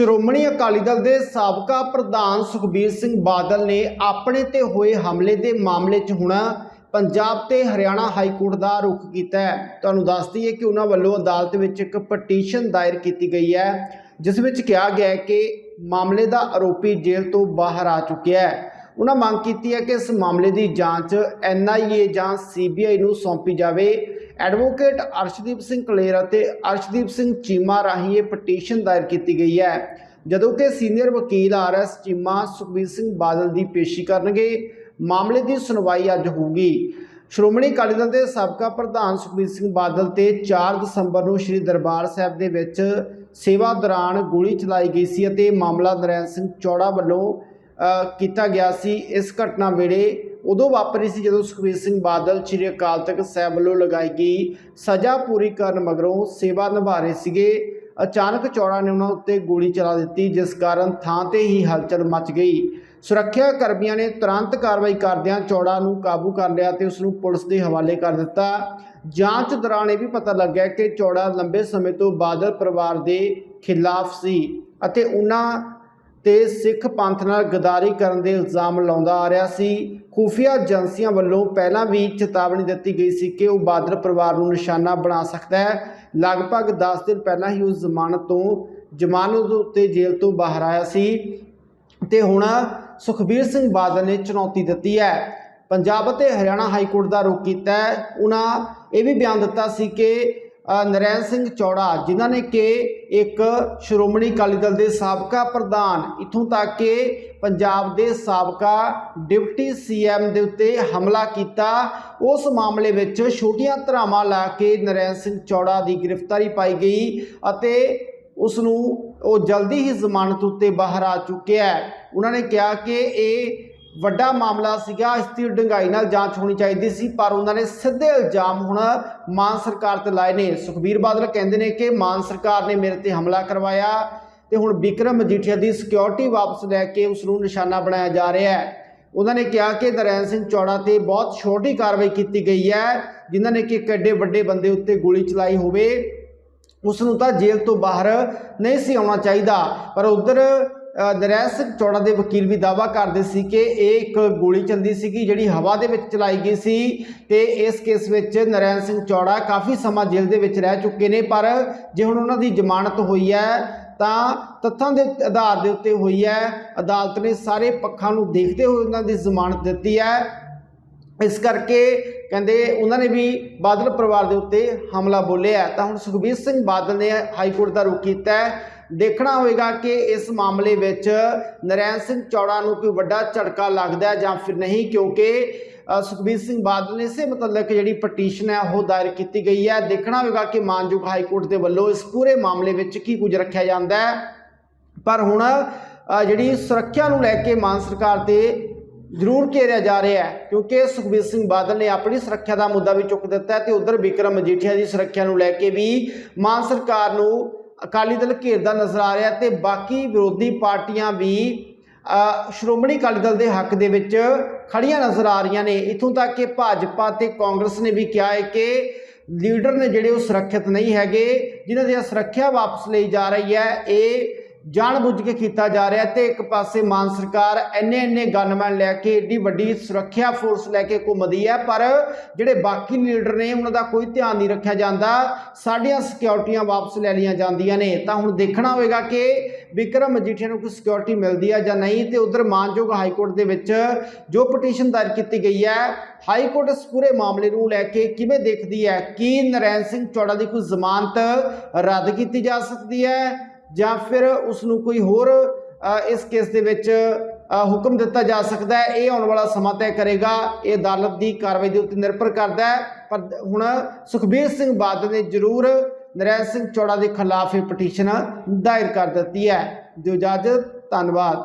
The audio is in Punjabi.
ਸ਼੍ਰੋਮਣੀ ਅਕਾਲੀ ਦਲ ਦੇ ਸਾਬਕਾ ਪ੍ਰਧਾਨ ਸੁਖਬੀਰ ਸਿੰਘ ਬਾਦਲ ਨੇ ਆਪਣੇ ਤੇ ਹੋਏ ਹਮਲੇ ਦੇ ਮਾਮਲੇ 'ਚ ਹੁਣ ਪੰਜਾਬ ਤੇ ਹਰਿਆਣਾ ਹਾਈ ਕੋਰਟ ਦਾ ਰੁਖ ਕੀਤਾ ਹੈ। ਤੁਹਾਨੂੰ ਦੱਸ ਦਈਏ ਕਿ ਉਹਨਾਂ ਵੱਲੋਂ ਅਦਾਲਤ ਵਿੱਚ ਇੱਕ ਪਟੀਸ਼ਨ ਦਾਇਰ ਕੀਤੀ ਗਈ ਹੈ, ਜਿਸ ਵਿੱਚ ਕਿਹਾ ਗਿਆ ਹੈ ਕਿ ਮਾਮਲੇ ਦਾ ਆਰੋਪੀ ਜੇਲ੍ਹ ਤੋਂ ਬਾਹਰ ਆ ਚੁੱਕਿਆ ਹੈ। ਉਹਨਾਂ ਮੰਗ ਕੀਤੀ ਹੈ ਕਿ ਇਸ ਮਾਮਲੇ ਦੀ ਜਾਂਚ ਐਨਆਈਏ ਜਾਂ ਸੀਬੀਆਈ ਨੂੰ ਸੌਂਪੀ ਜਾਵੇ। ਐਡਵੋਕੇਟ ਅਰਸ਼ਦੀਪ ਸਿੰਘ ਕਲੇਰ ਅਤੇ ਅਰਸ਼ਦੀਪ ਸਿੰਘ ਚੀਮਾ ਰਾਹੀਂ ਇਹ ਪਟੀਸ਼ਨ ਦਾਇਰ ਕੀਤੀ ਗਈ ਹੈ। ਜਦੋਂ ਕਿ ਸੀਨੀਅਰ ਵਕੀਲ ਆਰਐਸ ਚੀਮਾ ਸੁਖਬੀਰ ਸਿੰਘ ਬਾਦਲ ਦੀ ਪੇਸ਼ੀ ਕਰਨਗੇ, ਮਾਮਲੇ ਦੀ ਸੁਣਵਾਈ ਅੱਜ ਹੋਊਗੀ। ਸ਼੍ਰੋਮਣੀ ਅਕਾਲੀ ਦਲ ਦੇ ਸਾਬਕਾ ਪ੍ਰਧਾਨ ਸੁਖਬੀਰ ਸਿੰਘ ਬਾਦਲ ਤੇ 4 ਦਸੰਬਰ ਨੂੰ ਸ੍ਰੀ ਦਰਬਾਰ ਸਾਹਿਬ ਦੇ ਵਿੱਚ ਸੇਵਾ ਦੌਰਾਨ ਗੋਲੀ ਚਲਾਈ ਗਈ ਸੀ ਅਤੇ ਮਾਮਲਾ ਨਰੈਣ ਸਿੰਘ ਚੌੜਾ ਵੱਲੋਂ ਕੀਤਾ ਗਿਆ ਸੀ। ਇਸ ਘਟਨਾ ਵੇਲੇ ਉਦੋਂ ਵਾਪਰੀ ਸੀ ਜਦੋਂ ਸੁਖਬੀਰ ਸਿੰਘ ਬਾਦਲ ਸ੍ਰੀ ਅਕਾਲ ਤਖਤ ਸਾਹਿਬ ਵੱਲੋਂ ਲਗਾਈ ਗਈ ਸਜ਼ਾ ਪੂਰੀ ਕਰਨ ਮਗਰੋਂ ਸੇਵਾ ਨਿਭਾ ਰਹੇ ਸੀਗੇ। ਅਚਾਨਕ ਚੌੜਾ ਨੇ ਉਹਨਾਂ ਉੱਤੇ ਗੋਲੀ ਚਲਾ ਦਿੱਤੀ, ਜਿਸ ਕਾਰਨ ਥਾਂ ਤੇ ਹੀ ਹਲਚਲ ਮਚ ਗਈ। ਸੁਰੱਖਿਆ ਕਰਮੀਆਂ ਨੇ ਤੁਰੰਤ ਕਾਰਵਾਈ ਕਰਦਿਆਂ ਚੌੜਾ ਨੂੰ ਕਾਬੂ ਕਰ ਲਿਆ ਤੇ ਉਸ ਨੂੰ ਪੁਲਿਸ ਦੇ ਹਵਾਲੇ ਕਰ ਦਿੱਤਾ। ਜਾਂਚ ਦੌਰਾਨ ਇਹ ਵੀ ਪਤਾ ਲੱਗਿਆ ਕਿ ਚੌੜਾ ਲੰਬੇ ਸਮੇਂ ਤੋਂ ਬਾਦਲ ਪਰਿਵਾਰ ਦੇ ਖਿਲਾਫ ਸੀ ਅਤੇ ਉਹਨਾਂ ਤੇ ਸਿੱਖ ਪੰਥ ਨਾਲ ਗਦਾਰੀ ਕਰਨ ਦੇ ਇਲਜ਼ਾਮ ਲਾਉਂਦਾ ਆ ਰਿਹਾ ਸੀ। ਖੂਫੀਆ ਏਜੰਸੀਆਂ ਵੱਲੋਂ ਪਹਿਲਾਂ ਵੀ ਚੇਤਾਵਨੀ ਦਿੱਤੀ ਗਈ ਸੀ ਕਿ ਉਹ ਬਾਦਲ ਪਰਿਵਾਰ ਨੂੰ ਨਿਸ਼ਾਨਾ ਬਣਾ ਸਕਦਾ ਹੈ। ਲਗਭਗ 10 ਦਿਨ ਪਹਿਲਾਂ ਹੀ ਉਸ ਜ਼ਮਾਨਤ ਤੋਂ ਜ਼ਮਾਨਤ ਉੱਤੇ ਜੇਲ੍ਹ ਤੋਂ ਬਾਹਰ ਆਇਆ ਸੀ। ਤੇ ਹੁਣ ਸੁਖਬੀਰ ਸਿੰਘ ਬਾਦਲ ਨੇ ਚੁਣੌਤੀ ਦਿੱਤੀ ਹੈ। ਪੰਜਾਬ ਅਤੇ ਹਰਿਆਣਾ ਹਾਈ ਕੋਰਟ ਦਾ ਰੁਖ ਕੀਤਾ ਉਹਨਾਂ ਇਹ ਵੀ ਬਿਆਨ ਦਿੱਤਾ ਸੀ ਕਿ ਨਰੈਣ ਸਿੰਘ ਚੌੜਾ, ਜਿਨ੍ਹਾਂ ਨੇ ਕਿ ਇੱਕ ਸ਼੍ਰੋਮਣੀ ਅਕਾਲੀ ਦਲ ਦੇ ਸਾਬਕਾ ਪ੍ਰਧਾਨ, ਇਥੋਂ ਤੱਕ ਕਿ ਪੰਜਾਬ ਦੇ ਸਾਬਕਾ ਡਿਪਟੀ ਸੀਐਮ ਦੇ ਉੱਤੇ ਹਮਲਾ ਕੀਤਾ। ਉਸ ਮਾਮਲੇ ਵਿੱਚ ਛੋਟੀਆਂ ਧਰਾਵਾਂ ਲਾ ਕੇ ਨਰੈਣ ਸਿੰਘ ਚੌੜਾ ਦੀ ਗ੍ਰਿਫਤਾਰੀ ਪਾਈ ਗਈ ਅਤੇ ਉਸ ਨੂੰ ਉਹ ਜਲਦੀ ਹੀ ਜ਼ਮਾਨਤ ਉੱਤੇ ਬਾਹਰ ਆ ਚੁੱਕਿਆ ਹੈ। ਉਹਨਾਂ ਨੇ ਕਿਹਾ ਕਿ ਇਹ ਵੱਡਾ ਮਾਮਲਾ ਸੀਗਾ, ਇਸ ਦੀ ਡੰਗਾਈ ਨਾਲ ਜਾਂਚ ਹੋਣੀ ਚਾਹੀਦੀ ਸੀ, ਪਰ ਉਹਨਾਂ ਨੇ ਸਿੱਧੇ ਇਲਜ਼ਾਮ ਹੁਣ ਮਾਨ ਸਰਕਾਰ ਤੇ ਲਾਏ ਨੇ। ਸੁਖਬੀਰ ਬਾਦਲ ਕਹਿੰਦੇ ਨੇ ਕਿ ਮਾਨ ਸਰਕਾਰ ਨੇ ਮੇਰੇ ਤੇ ਹਮਲਾ ਕਰਵਾਇਆ ਤੇ ਹੁਣ ਵਿਕਰਮ ਮਜੀਠੀਆ ਦੀ ਸਿਕਿਉਰਿਟੀ ਵਾਪਸ ਲੈ ਕੇ ਉਸ ਨੂੰ ਨਿਸ਼ਾਨਾ ਬਣਾਇਆ ਜਾ ਰਿਹਾ ਹੈ। ਉਹਨਾਂ ਨੇ ਕਿਹਾ ਕਿ ਨਰੈਣ ਸਿੰਘ ਚੌੜਾ ਤੇ ਬਹੁਤ ਛੋਟੀ ਕਾਰਵਾਈ ਕੀਤੀ ਗਈ ਹੈ, ਜਿਨ੍ਹਾਂ ਨੇ ਕਿ ਇੱਕ ਐਡੇ ਵੱਡੇ ਬੰਦੇ ਉੱਤੇ ਗੋਲੀ ਚਲਾਈ ਹੋਵੇ। ਉਸ ਨੂੰ ਤਾਂ ਜੇਲ੍ਹ ਤੋਂ ਬਾਹਰ ਨਹੀਂ ਸੀ ਆਉਣਾ ਚਾਹੀਦਾ, ਪਰ ਉਧਰ ਨਰੈਣ ਸਿੰਘ ਚੌੜਾ ਦੇ ਵਕੀਲ ਵੀ ਦਾਵਾ ਕਰਦੇ ਸੀ ਕਿ ਇਹ ਇੱਕ ਗੋਲੀ ਚੱਲਦੀ ਸੀਗੀ, ਜਿਹੜੀ ਹਵਾ ਦੇ ਵਿੱਚ ਚਲਾਈ ਗਈ ਸੀ ਤੇ ਇਸ ਕੇਸ ਵਿੱਚ ਨਰੈਣ ਸਿੰਘ ਚੌੜਾ ਕਾਫੀ ਸਮਾਂ ਜੇਲ੍ਹ ਦੇ ਵਿੱਚ ਰਹਿ ਚੁੱਕੇ ਨੇ, ਪਰ ਜੇ ਹੁਣ ਉਹਨਾਂ ਦੀ ਜ਼ਮਾਨਤ ਹੋਈ ਹੈ, ਤਾਂ ਤੱਥਾਂ ਦੇ ਆਧਾਰ ਦੇ ਉੱਤੇ ਹੋਈ ਹੈ, ਅਦਾਲਤ ਨੇ ਸਾਰੇ ਪੱਖਾਂ ਨੂੰ ਦੇਖਦੇ ਹੋਏ ਉਹਨਾਂ ਦੀ ਜ਼ਮਾਨਤ ਦਿੱਤੀ ਹੈ। ਇਸ ਕਰਕੇ ਕਹਿੰਦੇ ਉਹਨਾਂ ਨੇ ਵੀ ਬਾਦਲ ਪਰਿਵਾਰ ਦੇ ਉੱਤੇ ਹਮਲਾ ਬੋਲਿਆ ਤਾਂ ਹੁਣ ਸੁਖਬੀਰ ਸਿੰਘ ਬਾਦਲ ਨੇ ਹਾਈ ਕੋਰਟ ਦਾ ਰੁਖ ਕੀਤਾ ਹੈ। ਦੇਖਣਾ ਹੋਏਗਾ ਕਿ ਇਸ ਮਾਮਲੇ ਵਿੱਚ ਨਰੈਣ ਸਿੰਘ ਚੌੜਾ ਨੂੰ ਕੋਈ ਵੱਡਾ ਝਟਕਾ ਲੱਗਦਾ ਜਾਂ ਫਿਰ ਨਹੀਂ, ਕਿਉਂਕਿ ਸੁਖਬੀਰ ਸਿੰਘ ਬਾਦਲ ਨੇ ਇਸੇ ਮਤਲਬ ਜਿਹੜੀ ਪਟੀਸ਼ਨ ਹੈ ਉਹ ਦਾਇਰ ਕੀਤੀ ਗਈ ਹੈ। ਦੇਖਣਾ ਹੋਵੇਗਾ ਕਿ ਮਾਨਯੋਗ ਹਾਈ ਕੋਰਟ ਦੇ ਵੱਲੋਂ ਇਸ ਪੂਰੇ ਮਾਮਲੇ ਵਿੱਚ ਕੀ ਕੁਝ ਰੱਖਿਆ ਜਾਂਦਾ ਹੈ। ਪਰ ਹੁਣ ਜਿਹੜੀ ਸੁਰੱਖਿਆ ਨੂੰ ਲੈ ਕੇ ਮਾਨ ਸਰਕਾਰ ਤੇ ਜ਼ਰੂਰ ਘੇਰਿਆ ਜਾ ਰਿਹਾ ਹੈ, ਕਿਉਂਕਿ ਸੁਖਬੀਰ ਸਿੰਘ ਬਾਦਲ ਨੇ ਆਪਣੀ ਸੁਰੱਖਿਆ ਦਾ ਮੁੱਦਾ ਵੀ ਚੁੱਕ ਦਿੱਤਾ ਹੈ ਤੇ ਉਧਰ ਵਿਕਰਮ ਮਜੀਠੀਆ ਦੀ ਸੁਰੱਖਿਆ ਨੂੰ ਲੈ ਕੇ ਵੀ ਮਾਨ ਸਰਕਾਰ ਨੂੰ ਅਕਾਲੀ ਦਲ ਘੇਰਦਾ ਨਜ਼ਰ ਆ ਰਿਹਾ ਤੇ ਬਾਕੀ ਵਿਰੋਧੀ ਪਾਰਟੀਆਂ ਵੀ ਸ਼੍ਰੋਮਣੀ ਅਕਾਲੀ ਦਲ ਦੇ ਹੱਕ ਦੇ ਵਿੱਚ ਖੜੀਆਂ ਨਜ਼ਰ ਆ ਰਹੀਆਂ ਨੇ। ਇਥੋਂ ਤੱਕ ਕਿ ਭਾਜਪਾ ਤੇ ਕਾਂਗਰਸ ਨੇ ਵੀ ਕਿਹਾ ਹੈ ਕਿ ਲੀਡਰ ਨੇ ਜਿਹੜੇ ਉਹ ਸੁਰੱਖਿਅਤ ਨਹੀਂ ਹੈਗੇ, ਜਿਨ੍ਹਾਂ ਦੀ ਸੁਰੱਖਿਆ ਵਾਪਸ ਲਈ ਜਾ ਰਹੀ ਹੈ, ਇਹ ਜਾਣਬੁੱਝ ਕੇ ਕੀਤਾ ਜਾ ਰਿਹਾ ਤੇ ਇੱਕ ਪਾਸੇ ਮਾਨ ਸਰਕਾਰ ਐਨੇ ਐਨੇ ਗਨਮੈਨ ਲੈ ਕੇ ਏਡੀ ਵੱਡੀ ਸੁਰੱਖਿਆ ਫੋਰਸ ਲੈ ਕੇ ਘੁੰਮਦੀ ਹੈ, ਪਰ ਜਿਹੜੇ ਬਾਕੀ ਲੀਡਰ ਨੇ ਉਹਨਾਂ ਦਾ ਕੋਈ ਧਿਆਨ ਨਹੀਂ ਰੱਖਿਆ ਜਾਂਦਾ। ਸਾਡੀਆਂ ਸਿਕਿਉਰਟੀਆਂ ਵਾਪਸ ਲੈ ਲਈਆਂ ਜਾਂਦੀਆਂ ਨੇ। ਤਾਂ ਹੁਣ ਦੇਖਣਾ ਹੋਵੇਗਾ ਕਿ ਵਿਕਰਮ ਮਜੀਠੀਆ ਨੂੰ ਕੋਈ ਸਿਕਿਉਰਿਟੀ ਮਿਲਦੀ ਹੈ ਜਾਂ ਨਹੀਂ ਤੇ ਉਧਰ ਮਾਨਯੋਗ ਹਾਈ ਕੋਰਟ ਦੇ ਵਿੱਚ ਜੋ ਪਟੀਸ਼ਨ ਦਾਇਰ ਕੀਤੀ ਗਈ ਹੈ ਹਾਈ ਕੋਰਟ ਇਸ ਪੂਰੇ ਮਾਮਲੇ ਨੂੰ ਲੈ ਕੇ ਕਿਵੇਂ ਦੇਖਦੀ ਹੈ? ਕੀ ਨਰੈਣ ਸਿੰਘ ਚੌੜਾ ਦੀ ਕੋਈ ਜ਼ਮਾਨਤ ਰੱਦ ਕੀਤੀ ਜਾ ਸਕਦੀ ਹੈ? ਜਾਂ ਫਿਰ ਉਸ ਨੂੰ ਕੋਈ ਹੋਰ ਇਸ ਕੇਸ ਦੇ ਵਿੱਚ ਹੁਕਮ ਦਿੱਤਾ ਜਾ ਸਕਦਾ ਹੈ, ਇਹ ਆਉਣ ਵਾਲਾ ਸਮਾਂ ਤੈਅ ਕਰੇਗਾ, ਇਹ ਅਦਾਲਤ ਦੀ ਕਾਰਵਾਈ ਦੇ ਉੱਤੇ ਨਿਰਭਰ ਕਰਦਾ ਹੈ, ਪਰ ਹੁਣ ਸੁਖਬੀਰ ਸਿੰਘ ਬਾਦਲ ਨੇ ਜ਼ਰੂਰ ਨਰੈਣ ਸਿੰਘ ਚੌੜਾ ਦੇ ਖਿਲਾਫ ਇਹ ਪਟੀਸ਼ਨ ਦਾਇਰ ਕਰ ਦਿੱਤੀ ਹੈ। ਦਿਓ ਇਜਾਜ਼ਤ, ਧੰਨਵਾਦ।